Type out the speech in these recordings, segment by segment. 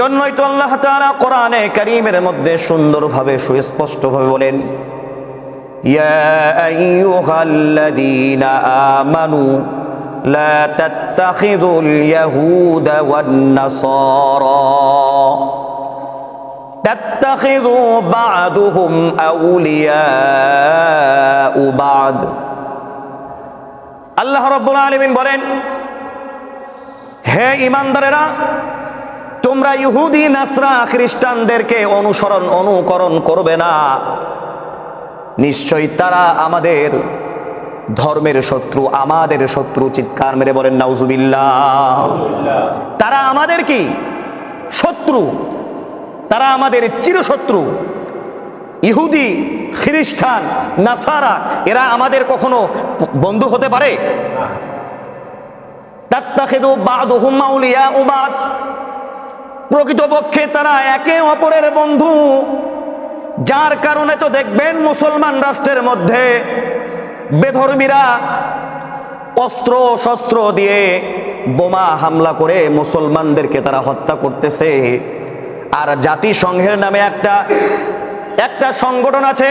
জন্যই তো আল্লাহ তাআলা কোরআনে কারীমের মধ্যে সুন্দরভাবে, সুস্পষ্টভাবে বলেন, ইয়া আইয়ুহাল্লাযীনা আমানু, লা তাত্তাখিযুল ইয়াহুদা ওয়ান নাসারা, তাত্তাখিযু বা'দুহুম আউলিয়াউ বা'দ। আল্লাহ রাব্বুল আলামিন বলেন, হে ইমানদারেরা তোমরা ইহুদি, নাসরা, খ্রিস্টানদেরকে অনুসরণ, অনুকরণ করবে না। নিশ্চয়ই তারা আমাদের ধর্মের শত্রু, আমাদের শত্রু, চিৎকার মেরে বলেন, নাউজুবিল্লাহ। তারা আমাদের কি? শত্রু। তারা আমাদের চিরশত্রু। ইহুদি, খ্রিস্টান, নাসারা, এরা আমাদের কখনো বন্ধু হতে পারে? তাত্তাখিদু বাদুহুম আউলিয়া উবাদ। প্রকৃতপক্ষে তারা একে অপরের বন্ধু। যার কারণে তো দেখবেন মুসলমান রাষ্ট্রের মধ্যে বেধর্মীরা অস্ত্র শস্ত্র দিয়ে বোমা হামলা করে মুসলমানদেরকে তারা হত্যা করতেছে। আর জাতিসংঘের নামে একটা একটা সংগঠন আছে।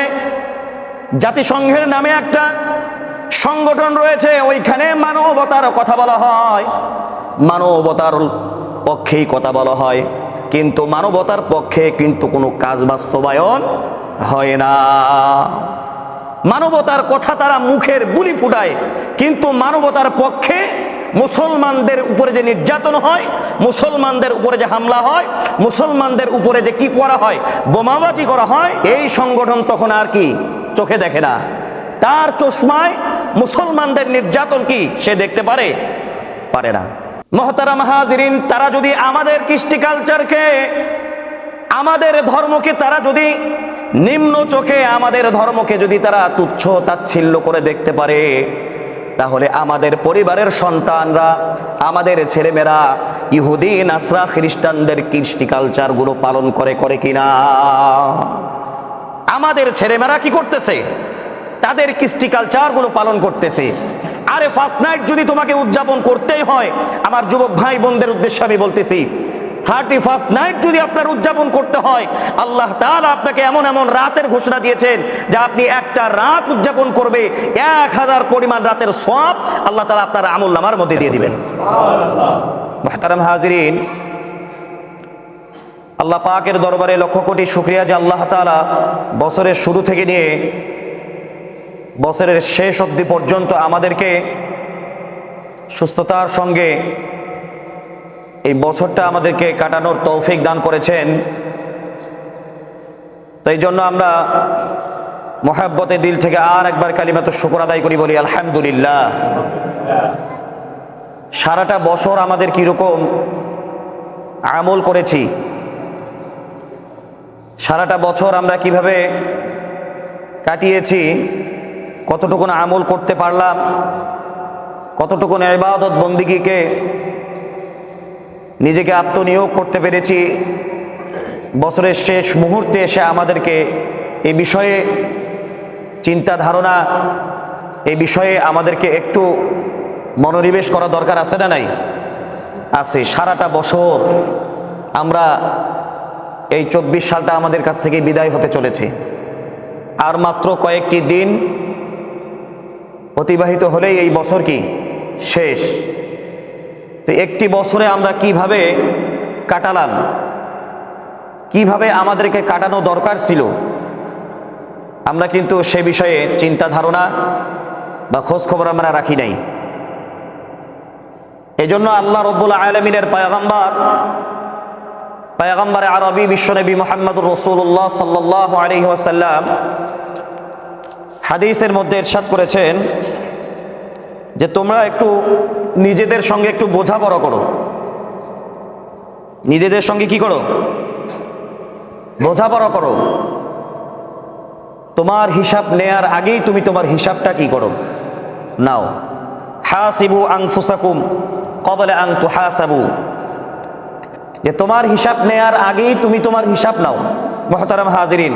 জাতিসংঘের নামে একটা সংগঠন রয়েছে। ওইখানে মানবতার কথা বলা হয়। মানবতার পক্ষেই কথা বলা হয়। কিন্তু মানবতার পক্ষে কিন্তু কোনো কাজ বাস্তবায়ন হয় না। মানবতার কথা তারা মুখের বুলি ফুটায়। কিন্তু মানবতার পক্ষে মুসলমানদের উপরে যে নির্যাতন হয়, মুসলমানদের উপরে যে হামলা হয়, মুসলমানদের উপরে যে কি করা হয়, বোমাবাজি করা হয়, এই সংগঠন তখন আর কি চোখে দেখে না। তার চশমায় মুসলমানদের নির্যাতন কি সে দেখতে পারে? পারে না। মহতারা মাহাজিরিন তারা যদি আমাদের কৃষ্টি কালচারকে, আমাদের ধর্মকে তারা যদি নিম্ন চোখে আমাদের ধর্মকে যদি তারা তুচ্ছ তাচ্ছিল্য করে দেখতে পারে, তাহলে আমাদের পরিবারের সন্তানরা, আমাদের ছেলেমেয়েরা, ইহুদি, নাসরা, খ্রিস্টানদের কৃষ্টি কালচারগুলো পালন করে করে কিনা? আমাদের ছেলেমেয়েরা কি করতেছে? তাদের কৃষ্টি কালচারগুলো পালন করতেছে। আরে ফার্স্ট নাইট যদি তোমাকে উদযাপন করতেই হয়, আমার যুবক ভাই বোনদের উদ্দেশ্যে আমি বলতেছি থার্টি ফার্স্ট নাইট যদি আপনার উদযাপন করতে হয়, আল্লাহ তাআলা আপনাকে এমন এমন রাতের ঘোষণা দিয়েছেন, যে আপনি একটা রাত উদযাপন করবে, এক হাজার পরিমাণ রাতের সব আল্লাহ তাআলা আপনার আমল নামার মধ্যে দিয়ে দিবেন। মহতারাম হাজিরিন, আল্লাহ পাকের দরবারে লক্ষ কোটি শুক্রিয়া যে আল্লাহ তাআলা বছরের শুরু থেকে নিয়ে বছরের শেষ অবধি পর্যন্ত আমাদেরকে সুস্থতার সঙ্গে এই বছরটা আমাদেরকে কাটানোর তৌফিক দান করেছেন। তাই জন্য আমরা মহাব্বতে দিল থেকে আর একবার কালিমাত শুকর আদায় করি, বলি আলহামদুলিল্লাহ। সারাটা বছর আমাদের কীরকম আমল করেছি। সারাটা বছর আমরা কীভাবে কাটিয়েছি কতটুকুন আমল করতে পারলাম? কতটুকুন ইবাদত বন্দিগিকে নিজেকে আত্মনিয়োগ করতে পেরেছি? বছরের শেষ মুহূর্তে এসে আমাদেরকে এই বিষয়ে চিন্তা ধারণা এই বিষয়ে আমাদেরকে একটু মনোনিবেশ করা দরকার আছে না নাই? আছে। সারাটা বছর আমরা এই চব্বিশ সালটা আমাদের কাছ থেকে বিদায় হতে চলেছে। আর মাত্র কয়েকটি দিন অতিবাহিত হলেই এই বছর কি? শেষ। তো একটি বছরে আমরা কীভাবে কাটালাম? কীভাবে আমাদেরকে কাটানো দরকার ছিল? আমরা কিন্তু সে বিষয়ে চিন্তা ধারণা বা খোঁজ খবর আমরা রাখি নাই। এজন্য আল্লাহ রব্বুল আলমিনের পায়গাম্বার, পায়গাম্বারে আরবি বিশ্বনবী মোহাম্মদুর রসুল্লাহ সাল্লাহ আলহি হাদিসের মধ্যে এরশাদ করেছেন যে তোমরা একটু নিজেদের সঙ্গে একটু বোঝাপড়া করো। নিজেদের সঙ্গে কি করো? বোঝাপড়া করো। তোমার হিসাব নেয়ার আগেই তুমি তোমার হিসাবটা কি করো? নাও। হাসিবু আংফুসাকুম কবলে আং তু হাসাবু যে তোমার হিসাব নেয়ার আগেই তুমি তোমার হিসাব নাও। মহতারাম হাজিরিন।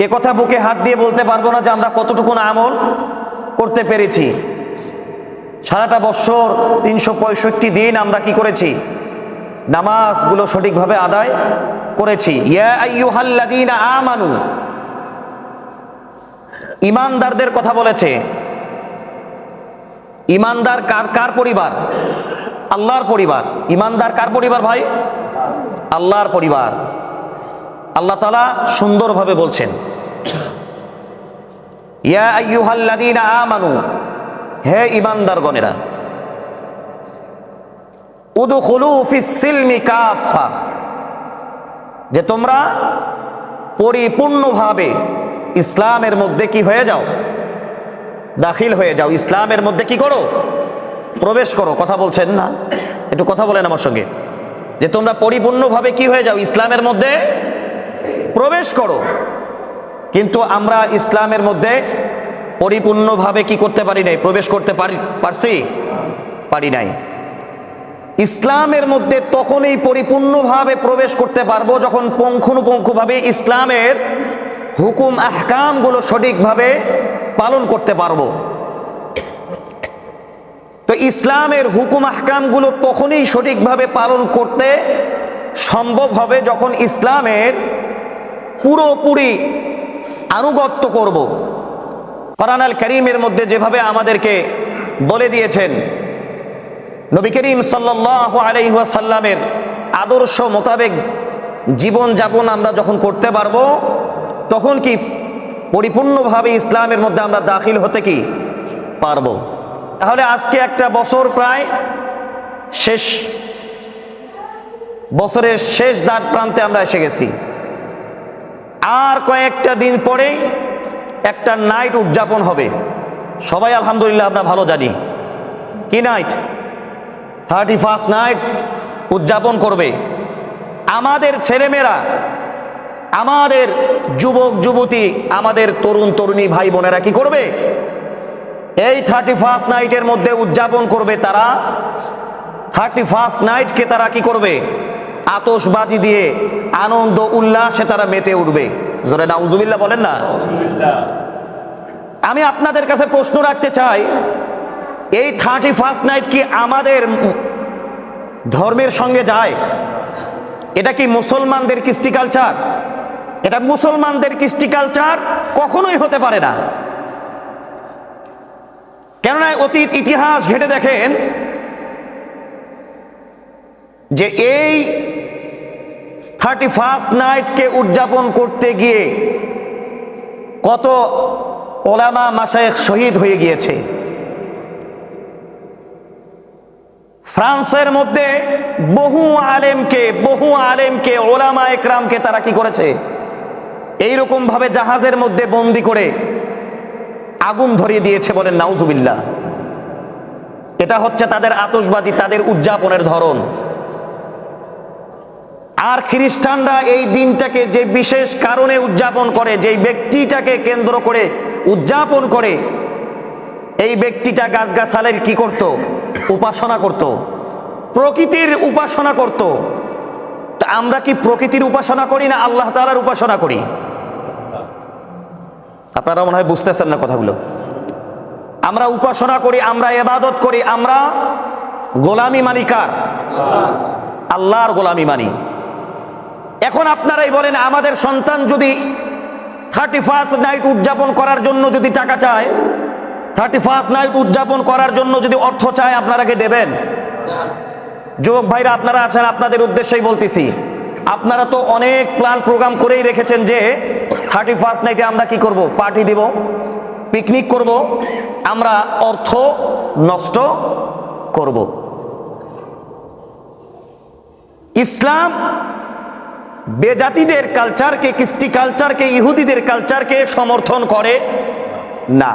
এ কথা বুকে হাত দিয়ে বলতে পারব না যে আমরা কতটুকুন আমল করতে পেরেছি। সারাটা বছর তিনশো পঁয়ষট্টি দিন আমরা কি করেছি? নামাজগুলো সঠিকভাবে আদায় করেছি। আমানু। ইমানদারদের কথা বলেছে। ইমানদার কার কার পরিবার? আল্লাহর পরিবার। ইমানদার কার পরিবার ভাই? আল্লাহর পরিবার। আল্লাহ তালা সুন্দরভাবে বলছেন। ইয়া আইয়ুহাল্লাযীনা আমানু, হে ইমানদারগণেরা উদখুলু কাফা যে তোমরা পরিপূর্ণভাবে ইসলামের মধ্যে কি হয়ে যাও, দাখিল হয়ে যাও, ইসলামের মধ্যে কি করো, প্রবেশ করো, কথা বলছেন না? একটু কথা বলেন আমার সঙ্গে। যে তোমরা পরিপূর্ণভাবে কি হয়ে যাও, ইসলামের মধ্যে প্রবেশ করো। কিন্তু আমরা ইসলামের মধ্যে পরিপূর্ণভাবে কি করতে পারি নাই? প্রবেশ করতে পারি, পারছি? পারি নাই। ইসলামের মধ্যে তখনই পরিপূর্ণভাবে প্রবেশ করতে পারব যখন পঙ্খানুপঙ্খভাবে ইসলামের হুকুম, আহকামগুলো সঠিকভাবে পালন করতে পারব। তো ইসলামের হুকুম, আহকামগুলো তখনই সঠিকভাবে পালন করতে সম্ভব হবে যখন ইসলামের পুরোপুরি আনুগত্য করব। কোরআন আল করিমের মধ্যে যেভাবে আমাদেরকে বলে দিয়েছেন, নবী করিম সাল্লাহ আলাইসাল্লামের আদর্শ মোতাবেক জীবনযাপন আমরা যখন করতে পারব, তখন কি পরিপূর্ণভাবে ইসলামের মধ্যে আমরা দাখিল হতে কি পারব? তাহলে আজকে একটা বছর প্রায় শেষ, বছরের শেষ দ্বার প্রান্তে আমরা এসে গেছি। আর কয়েকটা দিন পরেই একটা নাইট উদযাপন হবে। সবাই আলহামদুলিল্লাহ আমরা ভালো জানি। কি নাইট থার্টি ফার্স্ট নাইট উদযাপন করবে। আমাদের ছেলেমেয়েরা, আমাদের যুবক, যুবতী, আমাদের তরুণ, তরুণী ভাই বোনেরা কি করবে? এই থার্টি ফার্স্ট নাইটের মধ্যে উদযাপন করবে তারা। থার্টি ফার্স্ট নাইটকে তারা কি করবে? আতসবাজি দিয়ে আনন্দ উল্লাসে তারা মেতে উঠবে। জোরে নাউজুবিল্লাহ বলেন না? আমি আপনাদের কাছে প্রশ্ন রাখতে চাই, এই থার্টি ফার্স্ট নাইট কি আমাদের ধর্মের সঙ্গে যায়? এটা কি মুসলমানদের কৃষ্টি কালচার? এটা মুসলমানদের কৃষ্টি কালচার কখনোই হতে পারে না। কেননা অতীত ইতিহাস ঘেটে দেখেন যে এই থার্টি ফার্স্ট নাইটকে উদযাপন করতে গিয়ে কত ওলামা মাসায়েক শহীদ হয়ে গিয়েছে। ফ্রান্সের মধ্যে বহু আলেমকে বহু আলেমকে, ওলামা একরামকে তারা কি করেছে? এইরকম ভাবে জাহাজের মধ্যে বন্দি করে আগুন ধরিয়ে দিয়েছে বলেন নাউজুবিল্লাহ। এটা হচ্ছে তাদের আতসবাজি তাদের উদযাপনের ধরন। আর খ্রিস্টানরা এই দিনটাকে যে বিশেষ কারণে উদযাপন করে, যেই ব্যক্তিটাকে কেন্দ্র করে উদযাপন করে, এই ব্যক্তিটা গাছগাছালের কি করত? উপাসনা করত। প্রকৃতির উপাসনা করত। তা আমরা কি প্রকৃতির উপাসনা করি না আল্লাহ তালার উপাসনা করি? আপনারা মনে হয় বুঝতেছেন না কথাগুলো। আমরা উপাসনা করি, আমরা এবাদত করি, আমরা গোলামি মানি কার? আল্লাহর গোলামি মানি। এখন আপনারাই বলেন, আমাদের সন্তান যদি থার্টি ফার্স্ট নাইট উদযাপন করার জন্য যদি টাকা চায় থার্টি ফার্স্ট নাইট উদযাপন করার জন্য যদি অর্থ চায় আপনারাকে দেবেন? যুবক ভাইরা, আপনারা আছেন, আপনাদের উদ্দেশ্যেই বলতেছি। আপনারা তো অনেক প্ল্যান প্রোগ্রাম করেই রেখেছেন যে থার্টি ফার্স্ট নাইটে আমরা কি করব? পার্টি দিব পিকনিক করব, আমরা অর্থ নষ্ট করব। ইসলাম বেজাতিদের কালচারকে কৃষ্টি কালচারকে ইহুদিদের কালচারকে সমর্থন করে না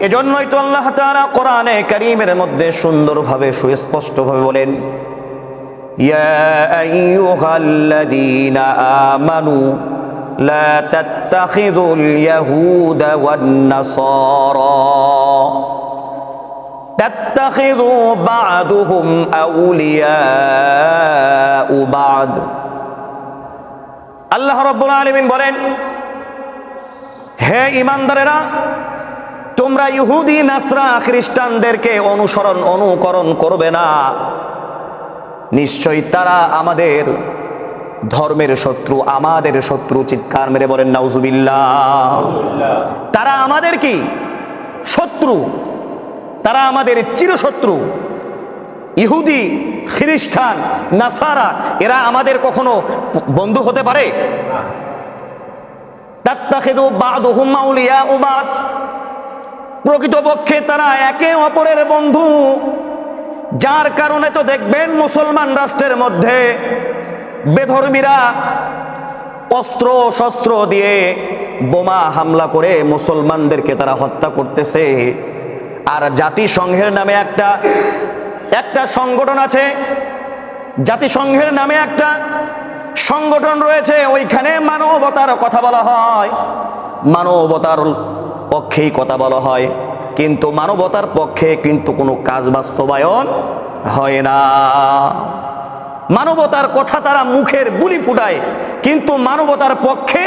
এজন্যই তো আল্লাহ তাআলা কোরআনে কারীমের মধ্যে সুন্দরভাবে সুস্পষ্টভাবে বলেন ইয়া আইয়ুহাল্লাযীনা আমানু লা তাত্তাখিযুল ইয়াহুদা ওয়ান নাসারা تتخذوا بعضهم أولياء بعض আল্লাহ রব্বুল আলমিন বলেন, হে ইমানদারেরা তোমরা ইহুদি, নাসরা, খ্রিস্টানদেরকে অনুসরণ, অনুকরণ করবে না। নিশ্চয়ই তারা আমাদের ধর্মের শত্রু, আমাদের শত্রু। চিৎকার মেরে বলেন, নাউজুবিল্লাহ। তারা আমাদের কি? শত্রু। তারা আমাদের চিরশত্রু। ইহুদি, খ্রিস্টান, নাসারা, এরা আমাদের কখনো বন্ধু হতে পারে? প্রকৃতপক্ষে তারা একে অপরের বন্ধু। যার কারণে তো দেখবেন মুসলমান রাষ্ট্রের মধ্যে বেধর্মীরা অস্ত্র শস্ত্র দিয়ে বোমা হামলা করে মুসলমানদেরকে তারা হত্যা করতেছে। আর জাতিসংঘের নামে একটা একটা সংগঠন আছে, জাতিসংঘের নামে একটা সংগঠন রয়েছে, ওইখানে মানবতার কথা বলা হয়। মানবতার পক্ষেই কথা বলা হয়, কিন্তু মানবতার পক্ষে কিন্তু কোনো কাজ বাস্তবায়ন হয় না। মানবতার কথা তারা মুখের বুলি ফুটায়, কিন্তু মানবতার পক্ষে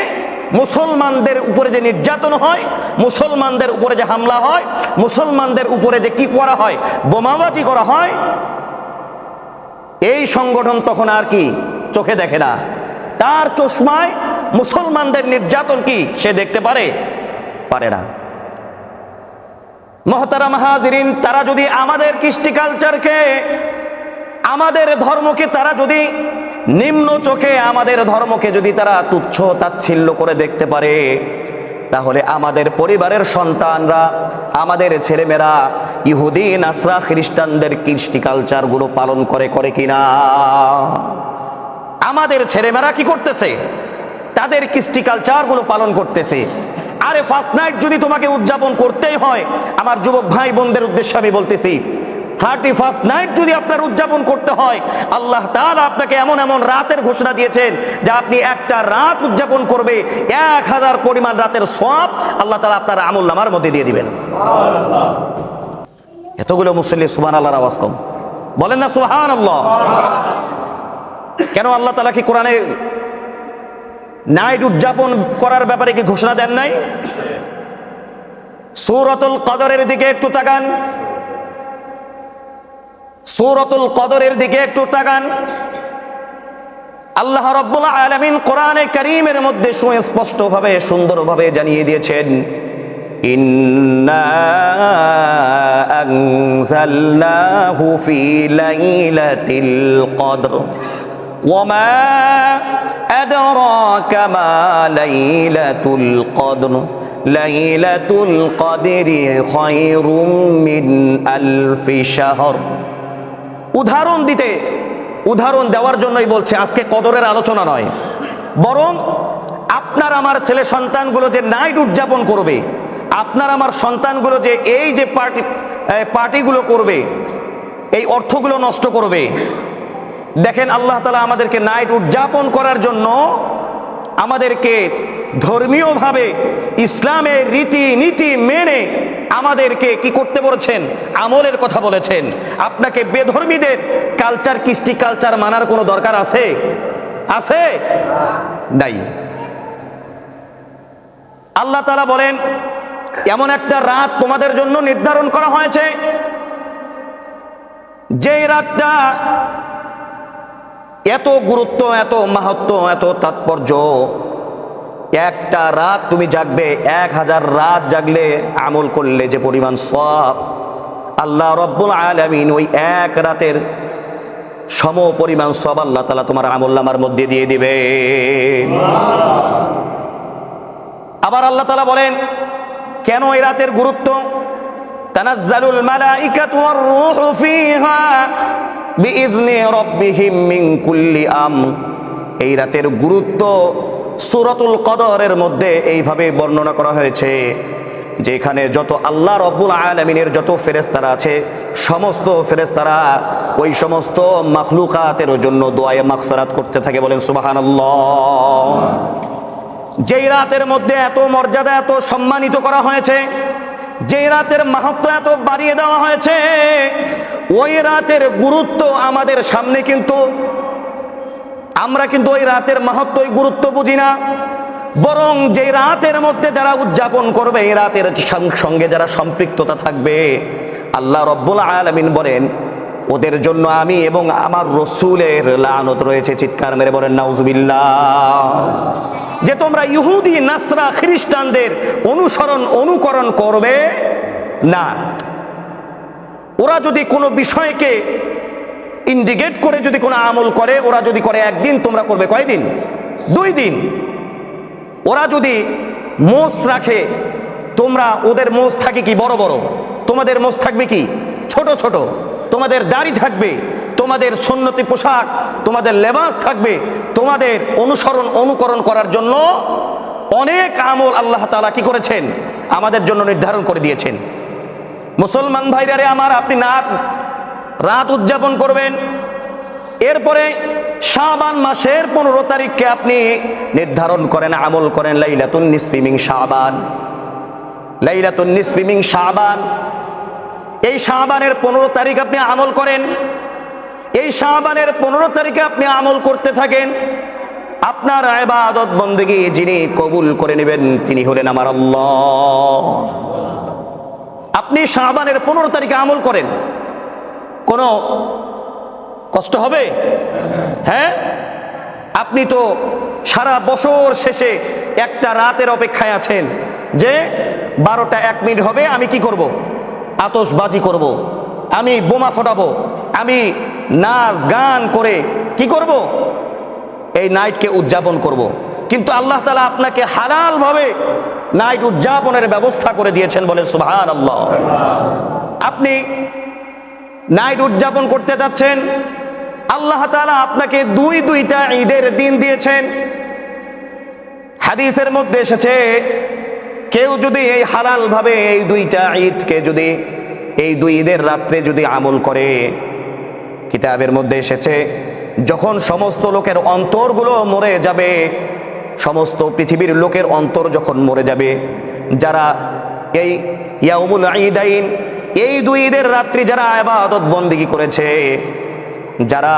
মুসলমানদের উপরে যে নির্যাতন হয়, মুসলমানদের উপরে যে হামলা হয়, মুসলমানদের উপরে যে কি করা হয়, বোমাবাজি করা হয়, এই সংগঠন তখন আর কি চোখে দেখে না। তার চশমায় মুসলমানদের নির্যাতন কি সে দেখতে পারে? পারে না। মহতারা হাজিরিন, তারা যদি আমাদের কৃষ্টি কালচারকে, আমাদের ধর্মকে তারা যদি নিম্ন চোখে আমাদের ধর্মকে যদি তারা তুচ্ছ তাচ্ছিল্য করে দেখতে পারে, তাহলে আমাদের পরিবারের সন্তানরা, আমাদের ছেলেমেয়েরা, ইহুদি, নাসরা, খ্রিস্টানদের কৃষ্টি কালচারগুলো পালন করে করে কিনা? আমাদের ছেলেমেয়েরা কি করতেছে? তাদের কৃষ্টি কালচারগুলো পালন করতেছে। আরে ফার্স্ট নাইট যদি তোমাকে উদযাপন করতেই হয়, আমার যুবক ভাই বোনদের উদ্দেশ্যে আমি বলতেছি থার্টি ফার্স্ট নাইট যদি আপনার উদযাপন করতে হয়, আল্লাহ তাআলা আপনাকে এমন এমন রাতের ঘোষণা দিয়েছেন যে আপনি একটা রাত উদযাপন করবে, এক হাজার পরিমাণ রাতের সব আল্লাহ তাআলা আপনার আমল নামার মধ্যে দিয়ে দিবেন। এতগুলো মুসল্লি সুবান আল্লাহর আওয়াজ কম। বলেন না সুহান আল্লাহ কেন আল্লাহ তালা কি কোরআনে নাইট উদযাপন করার ব্যাপারে কি ঘোষণা দেন নাই? সূরাতুল কদরের দিকে একটু তাকান। সৌরতুল কদরের দিকে একটু তাকান। আল্লাহ রব্বুল আলমিন কোরআনে করিমের মধ্যে সুস্পষ্টভাবে, সুন্দরভাবে জানিয়ে দিয়েছেন লাইলাতুল আলফি শাহর। উদাহরণ দিতে, উদাহরণ দেওয়ার জন্যই বলছে, আজকে কদরের আলোচনা নয়। বরং আপনার আমার ছেলে সন্তানগুলো যে নাইট উদযাপন করবে, আপনার আমার সন্তানগুলো যে এই যে পার্টি পার্টিগুলো করবে, এই অর্থগুলো নষ্ট করবে, দেখেন আল্লাহ তালা আমাদেরকে নাইট উদযাপন করার জন্য আমাদেরকে ধর্মীয়ভাবে ইসলামের রীতি নীতি মেনে আমাদেরকে কি করতে বলেছেন? আমলের কথা বলেছেন। আপনাকে বেধর্মীদের কালচার কৃষ্টি কালচার মানার কোনো দরকার আছে? আছে? নাই। আল্লাহ তালা বলেন, এমন একটা রাত তোমাদের জন্য নির্ধারণ করা হয়েছে, যেই রাতটা এত গুরুত্ব, এত মাহাত্ম, এত তাৎপর্য একটা রাত তুমি জাগবে, এক হাজার রাত জাগলে আমল করলে যে পরিমাণ সব আল্লাহ রব্বুল আলমিন ওই এক রাতের সম পরিমাণ সব আল্লাহ তালা তোমার আমল নামার মধ্যে দিয়ে দিবে। আবার আল্লাহ তালা বলেন, কেন এই রাতের গুরুত্ব? তানাজ্জালুল মালাইকাতু ওয়ার রূহু ফিহা বিইজনি রব্বিহিম মিন কুল্লি আমর। এই রাতের গুরুত্ব সূরাতুল কদরের মধ্যে এইভাবে বর্ণনা করা হয়েছে, যেখানে যত আল্লাহ রব্বুল আলমিনের যত ফেরেস্তারা আছে, সমস্ত ফেরেস্তারা ওই সমস্ত মাখলুকাতের জন্য দোয়ায়ে মাগফিরাত করতে থাকে বলেন সুবহানাল্লাহ। যেই রাতের মধ্যে এত মর্যাদা, এত সম্মানিত করা হয়েছে যে রাতের মাহাত্ম এত বাড়িয়ে দেওয়া হয়েছে, ওই রাতের গুরুত্ব আমাদের সামনে কিন্তু আমরা কিন্তু ওই রাতের মাহাত্ম ওই গুরুত্ব বুঝি না। বরং যে রাতের মধ্যে যারা উদযাপন করবে, এই রাতের সঙ্গে যারা সম্পৃক্ততা থাকবে, আল্লাহ রব্বুল আলমিন বলেন, ওদের জন্য আমি এবং আমার রসুলের লানত রয়েছে। চিৎকার মেরে বলেন, নাউজুবিল্লাহ। যে তোমরা ইহুদি, নাসরা, খ্রিস্টানদের অনুসরণ, অনুকরণ করবে না। ওরা যদি কোনো বিষয়কে ইন্ডিকেট করে যদি কোনো আমল করে, ওরা যদি করে একদিন, তোমরা করবে কয়দিন? দুই দিন। ওরা যদি মোষ রাখে, তোমরা ওদের মোষ থাকে কি বড় বড়? তোমাদের মোষ থাকবে কি? ছোট ছোট। তোমাদের দাড়ি থাকবে, তোমাদের সুন্নতি পোশাক, তোমাদের লেবাস থাকবে, তোমাদের অনুসরণ, অনুকরণ করার জন্য অনেক আমল আল্লাহ তাআলা কি করেছেন? আমাদের জন্য নির্ধারণ করে দিয়েছেন। মুসলমান ভাইরারে আমার, আপনি না রাত উদযাপন করবেন। এরপরে শাবান মাসের পনেরো তারিখকে আপনি নির্ধারণ করেন, আমল করেন, লাইলাতুন নিসফিমিং শাবান। লাইলাতুন নিসফিমিং শাবান। এই শাহবানের পনেরো তারিখ আপনি আমল করেন। এই শাহবানের পনেরো তারিখে আপনি আমল করতে থাকেন। আপনার আবাদত বন্দেগী যিনি কবুল করে নেবেন, তিনি হলেন আমার আল্লাহ। আপনি শাহবানের পনেরো তারিখে আমল করেন। কোনো কষ্ট হবে? হ্যাঁ? আপনি তো সারা বছর শেষে একটা রাতের অপেক্ষায় আছেন। যে বারোটা এক মিনিট হবে, আমি কি করব? আতসবাজি করব। আমি বোমা ফোটাবো। আমি নাচ গান করে কি করব? এই নাইটকে উদযাপন করব। কিন্তু আল্লাহ তালা আপনাকে হালালভাবে নাইট উদযাপনের ব্যবস্থা করে দিয়েছেন বলে সুভান আল্লাহ আপনি নাইট উদযাপন করতে যাচ্ছেন। আল্লাহ তালা আপনাকে দুই দুইটা ঈদের দিন দিয়েছেন। হাদিসের মধ্যে এসেছে, কেউ যদি এই হালাল ভাবে এই দুইটা ঈদকে যদি, এই দুই ঈদের রাত্রে যদি আমল করে, কিতাবের মধ্যে এসেছে, যখন সমস্ত লোকের অন্তরগুলো মরে যাবে, সমস্ত পৃথিবীর লোকের অন্তর যখন মরে যাবে, যারা এই ইয়াউমুল ঈদাইন এই দুই ঈদের রাত্রি যারা আবাদত বন্দিগি করেছে, যারা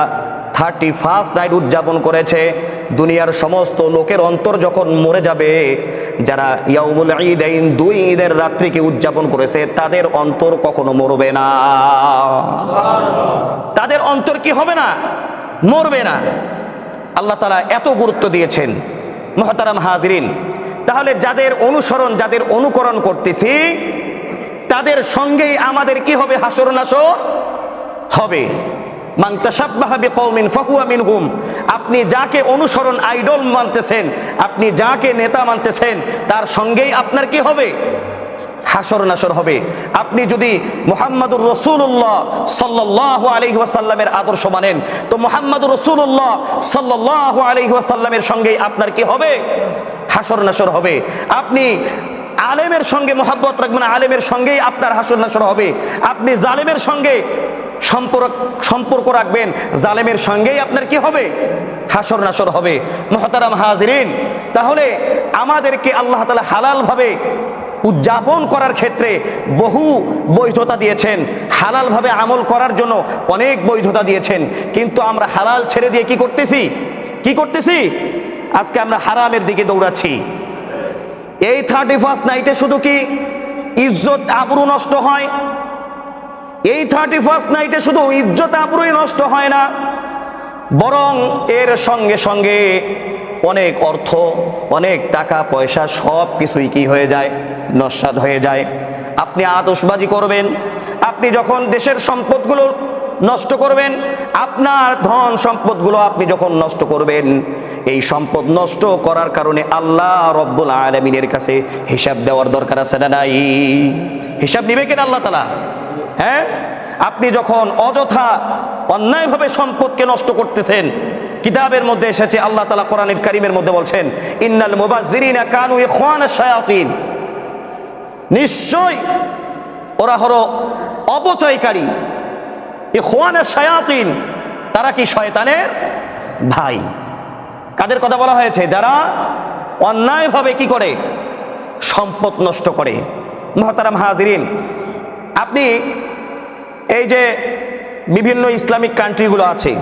থার্টি ফার্স্ট নাইট উদযাপন করেছে, দুনিয়ার সমস্ত লোকের অন্তর যখন মরে যাবে, যারা ইয়াউমুল ঈদাইন দুই ঈদের রাত্রিকে উদযাপন করেছে, তাদের অন্তর কখনো মরবে না। তাদের অন্তর কি হবে না? মরবে না। আল্লাহ তালা এত গুরুত্ব দিয়েছেন, মহতারাম হাজরিন। তাহলে যাদের অনুসরণ, যাদের অনুকরণ করতেছি তাদের সঙ্গেই আমাদের কি হবে? হাসর নাসর হবে। আপনি যাকে অনুসরণ আইডল মানতেছেন, আপনি যাকে নেতা মানতেছেন, তার সঙ্গেই আপনার কি হবে? হাসর নাসর হবে। আপনি যদি মোহাম্মদুর রসুল্লাহ সাল্লাহ আলহি ওয়াসাল্লামের আদর্শ মানেন, তো মোহাম্মদুর রসুল্লাহ সাল্লাহ আলহি ওয়াসাল্লামের সঙ্গেই আপনার কি হবে? হাসর নাসর হবে। আপনি আলেমের সঙ্গে মোহাব্বত রাখবেন, আলেমের সঙ্গেই আপনার হাসর নাসর হবে। আপনি জালেমের সঙ্গে সম্পর্ক সম্পর্ক রাখবেন, জালেমের সঙ্গেই আপনার কি হবে? হাসর নাসর হবে। মহতারাম হাজরিন, তাহলে আমাদেরকে আল্লাহ তালা হালালভাবে উদযাপন করার ক্ষেত্রে বহু বৈধতা দিয়েছেন। হালালভাবে আমল করার জন্য অনেক বৈধতা দিয়েছেন। কিন্তু আমরা হালাল ছেড়ে দিয়ে কি করতেছি? কি করতেছি? আজকে আমরা হারামের দিকে দৌড়াচ্ছি। এই থার্টি ফার্স্ট নাইটে শুধু কি ইজ্জত আবরু নষ্ট হয়? এই থার্টি ফার্স্ট নাইটে শুধু ইজ্জত আবরুই নষ্ট হয় না, বরং এর সঙ্গে সঙ্গে অনেক অর্থ, অনেক টাকা, পয়সা, সব কিছুই কি হয়ে যায়? নস্বাদ হয়ে যায়। আপনি আতসবাজি করবেন। আপনি যখন দেশের সম্পদগুলো নষ্ট করবেন, আপনার ধন সম্পদগুলো আপনি যখন নষ্ট করবেন, এই সম্পদ নষ্ট করার কারণে আল্লাহ রব্বুল আলমিনের কাছে হিসাব দেওয়ার দরকার আছে না নাই? হিসাব নিবে কেন আল্লাহ তালা হ্যাঁ? আপনি যখন অযথা, অন্যায়ভাবে সম্পদকে নষ্ট করতেছেন, কিতাবের মধ্যে এসেছে, আল্লাহ তালা কোরআনের কারিমের মধ্যে বলছেন, ইন্নাল মুবাজিরিনা কানু শায়াতিন। নিশ্চয় ওরা হলো অপচয়কারী। শায়াতিন, তারা কি শয়তানের ভাই? কাদের কথা বলা হয়েছে? যারা অন্যায়ভাবে কি করে? সম্পদ নষ্ট করে। মহতারাম হাজিরিন, আপনি এই যে বিভিন্ন ইসলামিক কান্ট্রিগুলো আছে,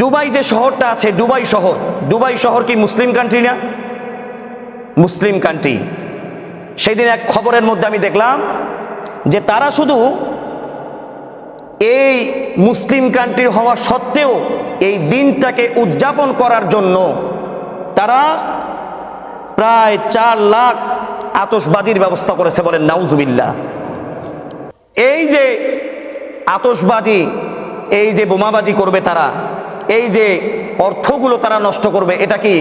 দুবাই যে শহরটা আছে, দুবাই শহর দুবাই শহর কি মুসলিম কান্ট্রি না? Muslim country. সেই দিন এক খবরের মধ্যে আমি দেখলাম যে তারা শুধু এই মুসলিম কান্ট্রি হওয়া সত্ত্বেও এই দিনটাকে উদযাপন করার জন্য তারা প্রায় চার লাখ আতসবাজির ব্যবস্থা করেছে বলেন নাউজুবিল্লাহ। এই যে আতসবাজি এই যে বোমাবাজি করবে তারা, এই যে অর্থগুলো তারা নষ্ট করবে, এটা কি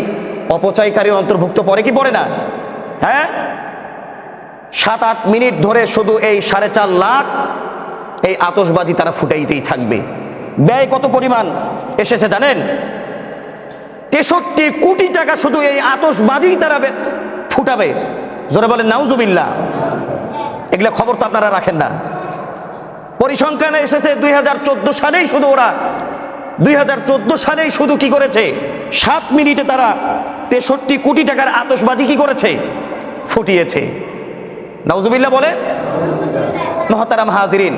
অপচয়কারী অন্তর্ভুক্ত পড়ে কি পড়ে না? হ্যাঁ? সাত আট মিনিট ধরে শুধু এই সাড়ে চার লাখ এই আতসবাজি তারা ফুটাইতেই থাকবে। ব্যয় কত পরিমাণ? এসেছে জানেন? তেষট্টি কোটি টাকা শুধু এই আতসবাজি তারা ফুটাবে। জোরে বলেন, নাউজুবিল্লাহ। এগুলো খবর তো আপনারা রাখেন না। পরিসংখ্যানে এসেছে দুই হাজার চোদ্দ সালেই শুধু ওরা। দুই হাজার চোদ্দ সালেই শুধু কি করেছে? সাত মিনিটে তারা তেষট্টি কোটি টাকার আতসবাজি কি করেছে? ফুটিয়েছে। নাউজুবিল্লাহ বলে, মহতারাম হাজিরিন।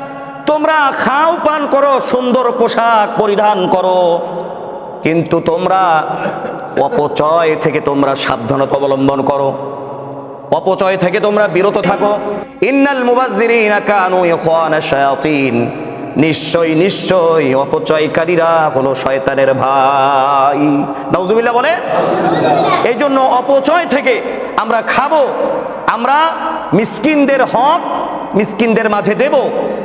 তোমরা খাও পান করো, সুন্দর পোশাক পরিধান করো। কিন্তু তোমরা অপচয় থেকে তোমরা সাবধানতা অবলম্বন করো। অপচয় থেকে তোমরা বিরত থাকো। ইন্নাল মুবাজ্জিরিনা নিশ্চয় নিশ্চয় অপচয়কারীরা হলো শয়তানের ভাই। নাউজুবিল্লাহ বলে? এই জন্য অপচয় থেকে আমরা খাব, আমরা মিসকিনদের হক মিসকিনদের মাঝে দেব।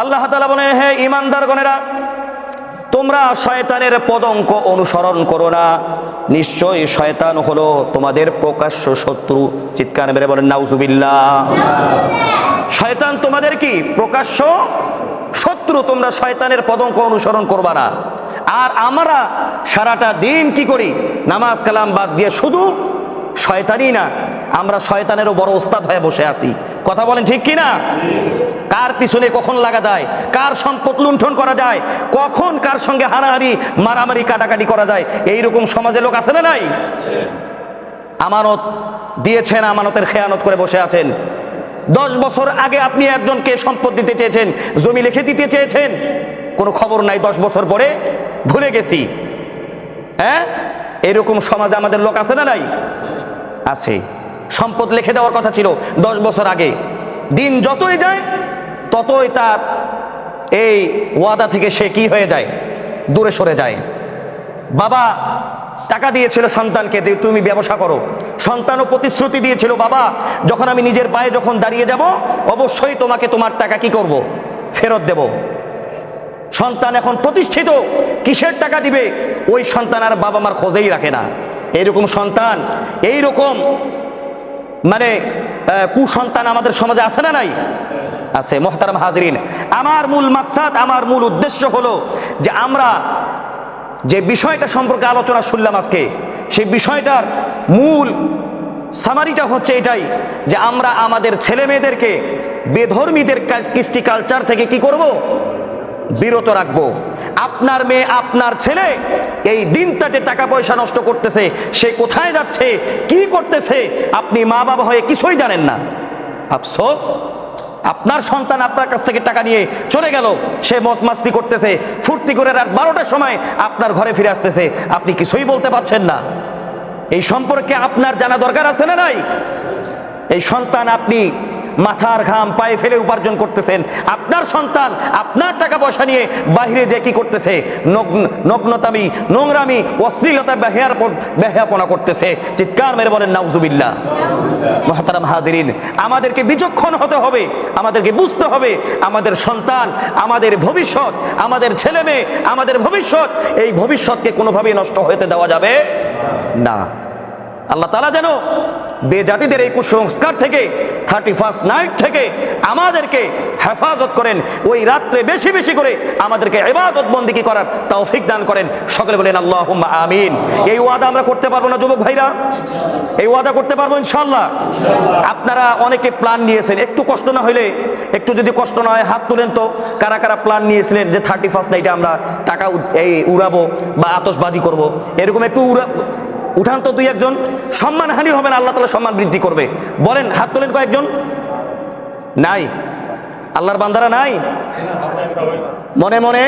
আল্লাহ তাআলা বলেন, হে ইমানদারগণেরা তোমরা শয়তানের পদঙ্ক অনুসরণ করো না। নিশ্চয়ই শয়তান হলো তোমাদের প্রকাশ্য শত্রু। চিৎকার মেরে বলেন, নাউজুবিল্লাহ। শয়তান তোমাদের কি প্রকাশ্য শত্রু? তোমরা শয়তানের পদঙ্ক অনুসরণ করবা না। আর আমরা সারাটা দিন কি করি? নামাজ কালাম বাদ দিয়ে শুধু শয়তানই না, আমরা শয়তানেরও বড় ওস্তাদ হয়ে বসে আছি। কথা বলেন ঠিক কি না কার পিছনে কখন লাগা যায়? কার সম্পদ লুণ্ঠন করা যায়? কখন কার সঙ্গে হানাহারি মারামারি, কাটাকাটি করা যায়? এই রকম সমাজে লোক আছে না নাই? আমানত দিয়েছেন, আমানতের খেয়ানত করে বসে আছেন। দশ বছর আগে আপনি একজনকে সম্পদ দিতে চেয়েছেন, জমি লিখে দিতে চেয়েছেন। কোনো খবর নাই, দশ বছর পরে ভুলে গেছি। হ্যাঁ? এরকম সমাজে আমাদের লোক আছে না নাই? আছে। সম্পদ লিখে দেওয়ার কথা ছিল দশ বছর আগে। দিন যতই যায় ততই তার এই ওয়াদা থেকে সে কি হয়ে যায়? দূরে সরে যায়। বাবা, টাকা দিয়েছিল সন্তানকে তুমি ব্যবসা করো। সন্তানও প্রতিশ্রুতি দিয়েছিল, বাবা, যখন আমি নিজের পায়ে যখন দাঁড়িয়ে যাব, অবশ্যই তোমাকে তোমার টাকা কি করব? ফেরত দেব। সন্তান এখন প্রতিষ্ঠিত, কিসের টাকা দিবে? ওই সন্তান আর বাবা মার খোঁজেই রাখে না। এইরকম সন্তান এই রকম মানে কুসন্তান আমাদের সমাজে আছে না নাই? আছে, মোহতারাম হাজরিন। আমার মূল মাকসাদ, আমার মূল উদ্দেশ্য হলো যে আমরা যে বিষয়টা সম্পর্কে আলোচনা শুনলাম আজকে, সেই বিষয়টার মূল সামারিটা হচ্ছে এটাই যে আমরা আমাদের ছেলে মেয়েদেরকে বেধর্মীদের কৃষ্টি কালচার থেকে কি করব? বিরত রাখব। আপনার মেয়ে, আপনার ছেলে এই দিনটাতে টাকা পয়সা নষ্ট করতেছে, সে কোথায় যাচ্ছে, কি করতেছে, আপনি মা বাবা হয়ে কিছুই জানেন না। আফসোস। আপনার সন্তান আপনার কাছ থেকে টাকা নিয়ে চলে গেল, সে মত মাস্তি করতেছে, ফুর্তি করে রাত বারোটার সময় আপনার ঘরে ফিরে আসতেছে। আপনি কিছুই বলতে পারছেন না। এই সম্পর্কে আপনার জানা দরকার আছে না নাই? এই সন্তান আপনি মাথার ঘাম, পায়ে ফেলে উপার্জন করতেছেন। আপনার সন্তান, আপনার টাকা পয়সা নিয়ে বাইরে যে কি করতেছে? নগ্ন- নগ্নতামি, নোংরামি, অশ্লীলতা বেহেয়ার বেহেয়াপনা করতেছে। চিৎকার মেরে বলেন, নাউজুবিল্লাহ। মহাতারাম হাজিরিন, আমাদেরকে বিচক্ষণ হতে হবে, আমাদেরকে বুঝতে হবে, আমাদের সন্তান, আমাদের ভবিষ্যৎ, আমাদের ছেলে মেয়ে আমাদের ভবিষ্যৎ, এই ভবিষ্যৎকে কোনোভাবেই নষ্ট হতে দেওয়া যাবে না। আল্লাহ তালা যেন বেজাতিদের এই কুসংস্কার থেকে থার্টি ফার্স্ট নাইট থেকে আমাদেরকে হেফাজত করেন। ওই রাত্রে বেশি বেশি করে আমাদেরকে এবাদত বন্দিকে করার তৌফিক দান করেন। সকলে বলেন আল্লাহ আমিন। এই ওয়াদা আমরা করতে পারব না, যুবক ভাইরা? এই ওয়াদা করতে পারব ইনশাল্লাহ আপনারা অনেকে প্ল্যান নিয়েছেন, একটু কষ্ট না হইলে, একটু যদি কষ্ট না হয়, হাত তুলেন তো। কারা কারা প্ল্যান নিয়েছিলেন যে থার্টি ফার্স্ট নাইটে আমরা টাকা এই উড়াবো বা আতশবাজি করব? এরকম একটু উড়া উঠান তো দুই একজন, সম্মানহানি হবে না, আল্লাহ তালা সম্মান বৃদ্ধি করবে। বলেন, হাত তোলেন কয়েকজন? নাই। আল্লাহর বান্দারা নাই? মনে মনে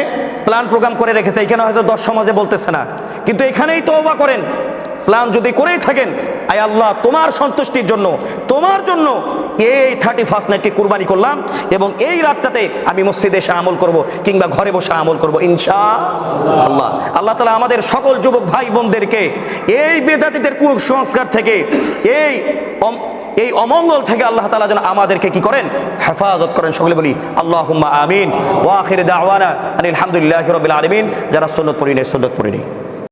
প্ল্যান প্রোগ্রাম করে রেখেছে। এখানে হয়তো দশ সমাজে বলতেছে না। কিন্তু এখানেই তো করেন। প্ল্যান যদি করেই থাকেন, আয় আল্লাহ, তোমার সন্তুষ্টির জন্য, তোমার জন্য এই থার্টি ফার্স্ট নাইটকে কুরবানি করলাম এবং এই রাতটাতে আমি মসজিদে এসে আমল করব কিংবা ঘরে বসে আমল করব ইনশা আল্লাহ আল্লাহ তালা আমাদের সকল যুবক ভাই বোনদেরকে এই বেজাতিদের কুসংস্কার থেকে, এই এই অমঙ্গল থেকে আল্লাহ তালা যেন আমাদেরকে কি করেন? হেফাজত করেন। সকলে বলি আল্লাহ আমিন। ওয়াখির দাওয়ানা আলহামদুলিল্লাহ রবিল আলমিন। যারা সন্নত পড়িনি সন্নত পড়িনি